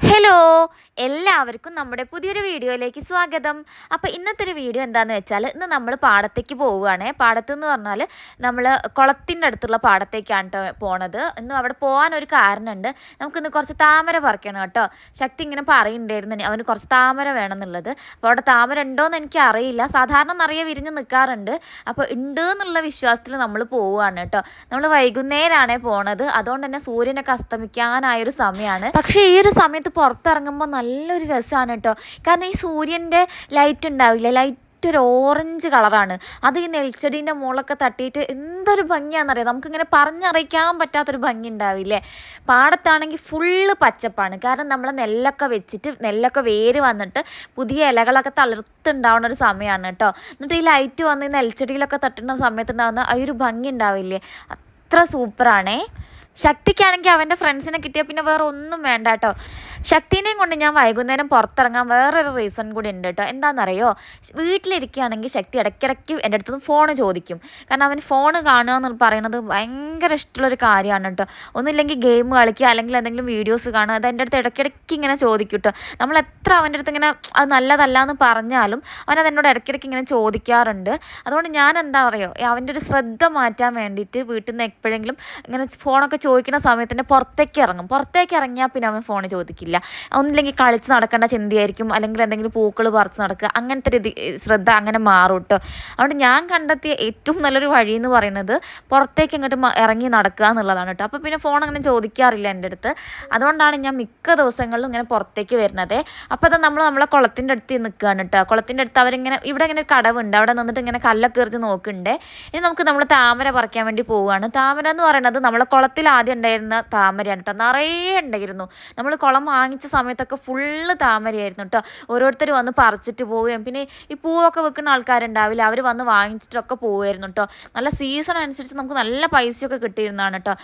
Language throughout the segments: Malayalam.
ഹലോ എല്ലാവർക്കും നമ്മുടെ പുതിയൊരു വീഡിയോയിലേക്ക് സ്വാഗതം. അപ്പോൾ ഇന്നത്തെ ഒരു വീഡിയോ എന്താണെന്ന് വെച്ചാൽ ഇന്ന് നമ്മൾ പാടത്തേക്ക് പോവുകയാണ്. പാടത്ത് എന്ന് പറഞ്ഞാൽ നമ്മൾ കുളത്തിന്റെ അടുത്തുള്ള പാടത്തേക്കാണ് കേട്ടോ പോണത്. ഇന്ന് അവിടെ പോകാൻ ഒരു കാരണമുണ്ട് നമുക്കിന്ന് കുറച്ച് താമര പറിക്കണം കേട്ടോ. ശക്തി ഇങ്ങനെ പറയുന്നുണ്ടായിരുന്നു അവന് കുറച്ച് താമര വേണം എന്നുള്ളത് അപ്പോൾ അവിടെ താമര ഉണ്ടോയെന്ന് എനിക്ക് അറിയില്ല. സാധാരണ നിറയെ വിരിഞ്ഞ് നിൽക്കാറുണ്ട് അപ്പോൾ ഉണ്ട് എന്നുള്ള വിശ്വാസത്തിൽ നമ്മൾ പോവുകയാണ് കേട്ടോ. നമ്മൾ വൈകുന്നേരമാണേ പോണത്. അതുകൊണ്ട് തന്നെ സൂര്യനൊക്കെ അസ്തമിക്കാനായൊരു സമയമാണ് പക്ഷേ ഈ ഒരു സമയത്ത് പുറത്തിറങ്ങുമ്പോൾ നല്ലൊരു രസമാണ് കേട്ടോ കാരണം ഈ സൂര്യന്റെ ലൈറ്റ് ഉണ്ടാവില്ല? ലൈറ്റ് ഒരു ഓറഞ്ച് കളറാണ് അത് ഈ നെൽച്ചെടീന്റെ മുകളൊക്കെ തട്ടിയിട്ട് എന്തൊരു ഭംഗിയാണെന്നറിയാം? നമുക്കിങ്ങനെ പറഞ്ഞറിയിക്കാൻ പറ്റാത്തൊരു ഭംഗി ഉണ്ടാവില്ലേ? പാടത്താണെങ്കിൽ ഫുള്ള് പച്ചപ്പാണ്. കാരണം നമ്മൾ നെല്ലൊക്കെ വെച്ചിട്ട് നെല്ലൊക്കെ വേര് വന്നിട്ട് പുതിയ ഇലകളൊക്കെ തളിർത്തുണ്ടാവുന്ന ഒരു സമയമാണ് കേട്ടോ എന്നിട്ട് ഈ ലൈറ്റ് വന്ന് ഈ നെൽച്ചെടിയിലൊക്കെ തട്ടുന്ന സമയത്തുണ്ടാകുന്ന ആ ഒരു ഭംഗി ഉണ്ടാവില്ലേ? അത്ര സൂപ്പറാണേ ശക്തിക്കാണെങ്കിൽ അവന്റെ ഫ്രണ്ട്സിനെ കിട്ടിയാൽ പിന്നെ വേറെ ഒന്നും വേണ്ട കേട്ടോ ശക്തിനെയും കൊണ്ട് ഞാൻ വൈകുന്നേരം പുറത്തിറങ്ങാൻ വേറൊരു റീസൺ കൂടി ഉണ്ട് കേട്ടോ എന്താണെന്നറിയോ? വീട്ടിലിരിക്കുകയാണെങ്കിൽ ശക്തി ഇടയ്ക്കിടയ്ക്ക് എന്റെ അടുത്ത് ഫോൺ ചോദിക്കും. കാരണം അവൻ ഫോൺ കാണുക എന്ന് പറയുന്നത് ഭയങ്കര ഇഷ്ടമുള്ളൊരു കാര്യമാണ് കേട്ടോ ഒന്നുമില്ലെങ്കിൽ ഗെയിം കളിക്കുക അല്ലെങ്കിൽ എന്തെങ്കിലും വീഡിയോസ് കാണുക അത് എന്റെ അടുത്ത് ഇടയ്ക്കിടയ്ക്ക് ഇങ്ങനെ ചോദിക്കും കേട്ടോ നമ്മൾ എത്ര അവന്റെ അടുത്ത് ഇങ്ങനെ അത് നല്ലതല്ല എന്ന് പറഞ്ഞാലും അവൻ അതെന്നോട് ഇടയ്ക്കിടയ്ക്ക് ഇങ്ങനെ ചോദിക്കാറുണ്ട്. അതുകൊണ്ട് ഞാൻ എന്താ പറയുക അവന്റെ ഒരു ശ്രദ്ധ മാറ്റാൻ വേണ്ടിയിട്ട് വീട്ടിൽ നിന്ന് എപ്പോഴെങ്കിലും ഇങ്ങനെ ഫോണൊക്കെ ചോദിക്കുന്ന സമയത്ത് തന്നെ പുറത്തേക്ക് ഇറങ്ങും. പുറത്തേക്ക് ഇറങ്ങിയാൽ പിന്നെ അവൻ ഫോൺ ചോദിക്കില്ല. ഒന്നില്ലെങ്കിൽ കളിച്ച് നടക്കേണ്ട ചിന്തയായിരിക്കും. അല്ലെങ്കിൽ എന്തെങ്കിലും പൂക്കൾ പറിച്ച് നടക്കുക. അങ്ങനത്തെ രീതി ശ്രദ്ധ അങ്ങനെ മാറും കേട്ടോ അതുകൊണ്ട് ഞാൻ കണ്ടെത്തിയ ഏറ്റവും നല്ലൊരു വഴി എന്ന് പറയുന്നത് പുറത്തേക്ക് ഇങ്ങോട്ട് ഇറങ്ങി നടക്കുക എന്നുള്ളതാണ് കേട്ടോ അപ്പോൾ പിന്നെ ഫോൺ അങ്ങനെ ചോദിക്കാറില്ല എന്റെ അടുത്ത്. അതുകൊണ്ടാണ് ഞാൻ മിക്ക ദിവസങ്ങളിലും ഇങ്ങനെ പുറത്തേക്ക് വരുന്നത്. അപ്പോൾ അത് നമ്മൾ നമ്മളെ കുളത്തിന്റെ അടുത്ത് നിൽക്കുകയാണ് കേട്ടോ കുളത്തിന്റെ അടുത്ത് അവരിങ്ങനെ ഇവിടെ ഇങ്ങനെ കടവുണ്ട്. അവിടെ നിന്നിട്ട് ഇങ്ങനെ കല്ലൊക്കെ എറിഞ്ഞ് നോക്കുന്നുണ്ട്. ഇനി നമുക്ക് നമ്മൾ താമര പറിക്കാൻ വേണ്ടി പോവുകയാണ്. താമര എന്ന് പറയുന്നത് നമ്മളെ കുളത്തിൽ ആദ്യം ഉണ്ടായിരുന്ന താമരയാണ് കേട്ടോ നിറയെ ഉണ്ടായിരുന്നു. നമ്മൾ കുളം വാങ്ങിച്ച സമയത്തൊക്കെ ഫുള്ള് താമരയായിരുന്നു കേട്ടോ ഓരോരുത്തർ വന്ന് പറിച്ചിട്ട് പോവുകയും. പിന്നെ ഈ പൂവൊക്കെ വെക്കുന്ന ആൾക്കാരുണ്ടാവില്ല അവർ വന്ന് വാങ്ങിച്ചിട്ടൊക്കെ പോവുമായിരുന്നു കേട്ടോ നല്ല സീസൺ അനുസരിച്ച് നമുക്ക് നല്ല പൈസയൊക്കെ കിട്ടിയിരുന്നതാണ് കേട്ടോ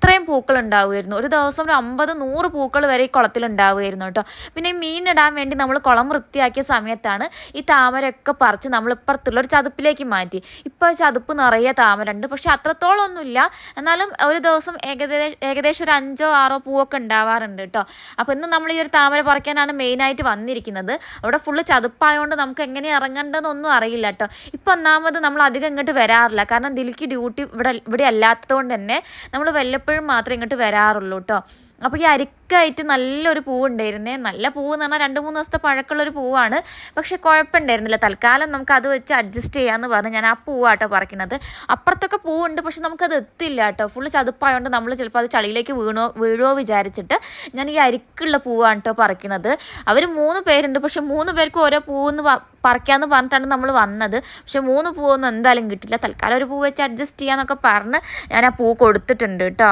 അത്രയും പൂക്കൾ ഉണ്ടാവുമായിരുന്നു. ഒരു ദിവസം ഒരു അമ്പത് നൂറ് പൂക്കൾ വരെ ഈ കുളത്തിൽ ഉണ്ടാവുമായിരുന്നു കേട്ടോ. പിന്നെ മീനിടാൻ വേണ്ടി നമ്മൾ കുളം വൃത്തിയാക്കിയ സമയത്താണ് ഈ താമരയൊക്കെ പറിച്ച് നമ്മൾ ഇപ്പുറത്തുള്ള ഒരു ചതുപ്പിലേക്ക് മാറ്റി. ഇപ്പോൾ ചതുപ്പ് നിറയെ താമര ഉണ്ട് പക്ഷെ അത്രത്തോളം ഒന്നുമില്ല. എന്നാലും ഒരു ദിവസം ഏകദേശം ഏകദേശം ഒരു അഞ്ചോ ആറോ പൂവൊക്കെ ഉണ്ടാവാറുണ്ട് കേട്ടോ. അപ്പോൾ ഇന്ന് നമ്മൾ ഈ ഒരു താമര പറിക്കാനാണ് മെയിനായിട്ട് വന്നിരിക്കുന്നത്. അവിടെ ഫുള്ള് ചതുപ്പായതുകൊണ്ട് നമുക്ക് എങ്ങനെ ഇറങ്ങേണ്ടതെന്നൊന്നും അറിയില്ല കേട്ടോ. ഇപ്പോൾ ഒന്നാമത് നമ്മൾ അധികം ഇങ്ങോട്ട് വരാറില്ല. കാരണം ദിലിക്ക് ഡ്യൂട്ടി ഇവിടെ ഇവിടെ അല്ലാത്തതുകൊണ്ട് തന്നെ നമ്മൾ വല്ലപ്പോഴും മാത്രമേ ഇങ്ങോട്ട് വരാറുള്ളൂ കേട്ടോ അപ്പോൾ ഈ അരിക്കായിട്ട് നല്ലൊരു പൂവുണ്ടായിരുന്നേ. നല്ല പൂവ് എന്ന് പറഞ്ഞാൽ രണ്ട് മൂന്ന് ദിവസത്തെ പഴക്കമുള്ളൊരു പൂവാണ്. പക്ഷെ കുഴപ്പമുണ്ടായിരുന്നില്ല. തൽക്കാലം നമുക്ക് അത് വെച്ച് അഡ്ജസ്റ്റ് ചെയ്യാമെന്ന് പറഞ്ഞ് ഞാൻ ആ പൂവാട്ടോ പറിക്കുന്നത് അപ്പുറത്തൊക്കെ പൂവുണ്ട് പക്ഷെ നമുക്കത് എത്തില്ല കേട്ടോ. ഫുള്ള് ചതുപ്പായതുകൊണ്ട് നമ്മൾ ചിലപ്പോൾ അത് ചളിയിലേക്ക് വീണോ വീഴോ വിചാരിച്ചിട്ട് ഞാൻ ഈ അരിക്കുള്ള പൂവാണ് കേട്ടോ പറിക്കുന്നത് അവർ മൂന്ന് പേരുണ്ട് പക്ഷെ മൂന്ന് പേർക്ക് ഓരോ പൂവെന്ന് പറിക്കാന്ന് പറഞ്ഞിട്ടാണ് നമ്മൾ വന്നത്. പക്ഷെ മൂന്ന് പൂവൊന്നും എന്തായാലും കിട്ടില്ല. തൽക്കാലം ഒരു പൂ വെച്ച് അഡ്ജസ്റ്റ് ചെയ്യാന്നൊക്കെ പറഞ്ഞ് ഞാൻ ആ പൂ കൊടുത്തിട്ടുണ്ട് കേട്ടോ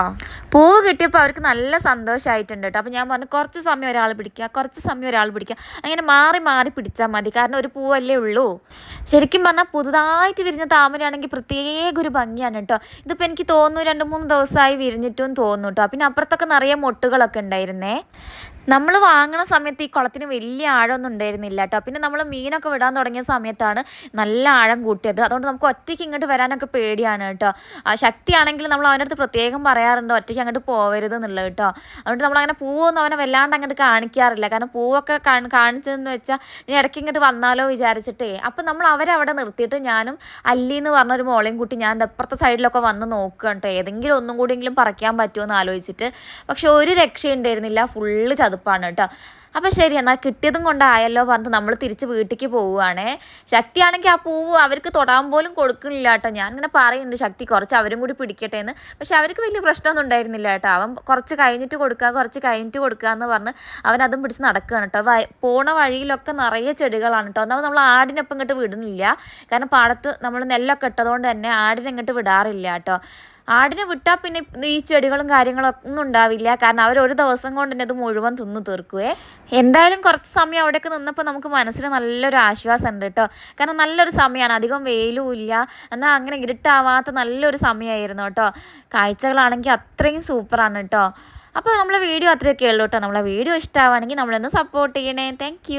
പൂവ് കിട്ടിയപ്പോൾ അവർക്ക് നല്ല സന്തോഷമായിട്ടുണ്ട് കേട്ടോ അപ്പോൾ ഞാൻ പറഞ്ഞു കുറച്ച് സമയം ഒരാൾ പിടിക്കുക കുറച്ച് സമയം ഒരാൾ പിടിക്കുക. അങ്ങനെ മാറി മാറി പിടിച്ചാൽ മതി. കാരണം ഒരു പൂവല്ലേ ഉള്ളൂ. ശരിക്കും പറഞ്ഞാൽ പുതുതായിട്ട് വിരിഞ്ഞ താമരയാണെങ്കിൽ പ്രത്യേക ഒരു ഭംഗിയാണ് കേട്ടോ ഇതിപ്പോൾ എനിക്ക് തോന്നുന്നു രണ്ട് മൂന്ന് ദിവസമായി വിരിഞ്ഞിട്ടും തോന്നുന്നു കേട്ടോ പിന്നെ അപ്പുറത്തൊക്കെ നിറയെ മൊട്ടുകളൊക്കെ ഉണ്ടായിരുന്നേ. നമ്മൾ വാങ്ങണ സമയത്ത് ഈ കുളത്തിന് വലിയ ആഴമൊന്നും ഉണ്ടായിരുന്നില്ല കേട്ടോ പിന്നെ നമ്മൾ മീനൊക്കെ വിടാൻ തുടങ്ങിയ സമയത്താണ് നല്ല ആഴം കൂട്ടിയത്. അതുകൊണ്ട് നമുക്ക് ഒറ്റയ്ക്ക് ഇങ്ങോട്ട് വരാനൊക്കെ പേടിയാണ് കേട്ടോ ശക്തിയാണെങ്കിൽ നമ്മൾ അവന്റെ അടുത്ത് പ്രത്യേകം പറയാറുണ്ട് ഒറ്റയ്ക്ക് അങ്ങോട്ട് പോവരുത് എന്നുള്ളത് കേട്ടോ അതുകൊണ്ട് നമ്മൾ അങ്ങനെ പൂവൊന്നും അവനെ വല്ലാണ്ട് അങ്ങോട്ട് കാണിക്കാറില്ല. കാരണം പൂവൊക്കെ കാണിച്ചതെന്ന് വെച്ചാൽ ഇനി ഇടയ്ക്ക് ഇങ്ങോട്ട് വന്നാലോ വിചാരിച്ചിട്ടേ. അപ്പം നമ്മൾ അവരെ അവിടെ നിർത്തിയിട്ട് ഞാനും അല്ലി എന്ന് പറഞ്ഞൊരു മോളെയും കൂട്ടി ഞാൻ അപ്പുറത്തെ സൈഡിലൊക്കെ വന്ന് നോക്കുക കേട്ടോ ഏതെങ്കിലും ഒന്നും കൂടിയെങ്കിലും പറിക്കാൻ പറ്റുമോ എന്ന് ആലോചിച്ചിട്ട്. പക്ഷെ ഒരു രക്ഷയുണ്ടായിരുന്നില്ല. ഫുള്ള് ചതുപ്പാണ് കേട്ടോ. അപ്പം ശരി എന്നാൽ കിട്ടിയതും കൊണ്ടായല്ലോ പറഞ്ഞിട്ട് നമ്മൾ തിരിച്ച് വീട്ടിലേക്ക് പോവുകയാണേ ശക്തിയാണെങ്കിൽ ആ പൂവ് അവർക്ക് തൊടാൻ പോലും കൊടുക്കണില്ല കേട്ടോ. ഞാൻ ഇങ്ങനെ പറയുന്നുണ്ട് ശക്തി കുറച്ച് അവരും കൂടി പിടിക്കട്ടെ എന്ന്. പക്ഷെ അവർക്ക് വലിയ പ്രശ്നമൊന്നും ഉണ്ടായിരുന്നില്ല കേട്ടോ. അവൻ കുറച്ച് കഴിഞ്ഞിട്ട് കൊടുക്കുക കുറച്ച് കഴിഞ്ഞിട്ട് കൊടുക്കുക എന്ന് പറഞ്ഞ് അവൻ അതും പിടിച്ച് നടക്കുകയാണ് കേട്ടോ. പോണ വഴിയിലൊക്കെ നിറയെ ചെടികളാണ് കേട്ടോ. എന്നാൽ നമ്മൾ ആടിനൊപ്പം ഇങ്ങോട്ട് വിടുന്നില്ല. കാരണം പാടത്ത് നമ്മൾ നെല്ലൊക്കെ ഇട്ടതുകൊണ്ട് തന്നെ ആടിനെ ഇങ്ങോട്ട് വിടാറില്ല കേട്ടോ. ആടിനെ വിട്ടാൽ പിന്നെ ഈ ചെടികളും കാര്യങ്ങളും ഒന്നും ഉണ്ടാവില്ല. കാരണം അവർ ഒരു ദിവസം കൊണ്ട് തന്നെ അത് മുഴുവൻ തിന്ന് തീർക്കുവേ. എന്തായാലും കുറച്ച് സമയം അവിടെയൊക്കെ നിന്നപ്പോൾ നമുക്ക് മനസ്സിൽ നല്ലൊരു ആശ്വാസം ഉണ്ട് കേട്ടോ കാരണം നല്ലൊരു സമയമാണ് അധികം വെയിലും ഇല്ല. എന്നാൽ അങ്ങനെ ഇരുട്ടാവാത്ത നല്ലൊരു സമയമായിരുന്നു കേട്ടോ കാഴ്ചകളാണെങ്കിൽ അത്രയും സൂപ്പറാണ് കേട്ടോ അപ്പോൾ നമ്മളെ വീഡിയോ അത്രയൊക്കെ ഉള്ളൂ കേട്ടോ നമ്മളെ വീഡിയോ ഇഷ്ടമാണെങ്കിൽ നമ്മളൊന്ന് സപ്പോർട്ട് ചെയ്യണേ. താങ്ക്